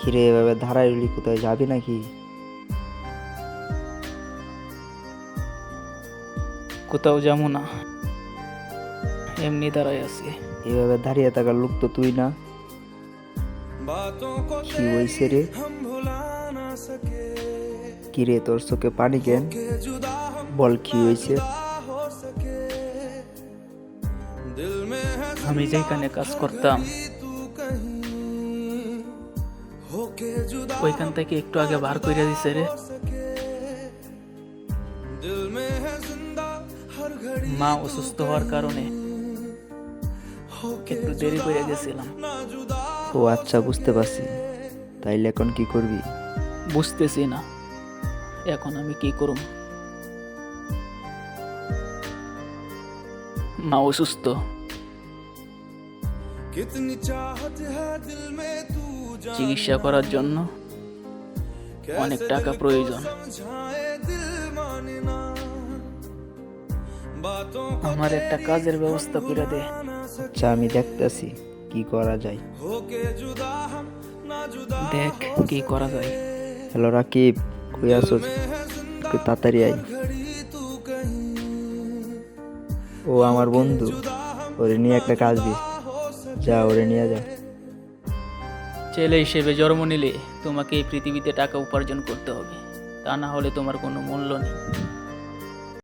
কিরে এভাবে ধারাইলি কোথায় যাবি নাকি? কোথাও যাব না। এমনি দাঁড়ায় আছি। এভাবে দাঁড়িয়ে থাকার লোক তো তুই না। কি হয়েছে রে? কি রে তোর চোখে পানি কেন? বল কি হয়েছে আমি যেখানে কাজ করতাম ওইখান থেকে একটু আগে বার করে দিছে রে। মা অসুস্থ হওয়ার কারণে একটু দেরি করে গেছিলাম। ও আচ্ছা বুঝতে পারছি। তাইলে এখন কি করবি? বুঝতেছি না। এখন আমি কি করব মা অসুস্থ। চিকিৎসা করার জন্য অনেক টাকা প্রয়োজন আমার একটা কাজের ব্যবস্থা করে দে আচ্ছা আমি দেখতেছি কি করা যায় দেখ কি করা যায় হ্যালো রাকিব কই আছো তাড়াতাড়ি আই ও আমার বন্ধু ওরে নিয়ে একটা কাজ দিস যা, ওরে নিয়ে যা। ছেলে হিসেবে জন্ম নিলে তোমাকে এই পৃথিবীতে টাকা উপার্জন করতে হবে। তা না হলে তোমার কোনো মূল্য নেই।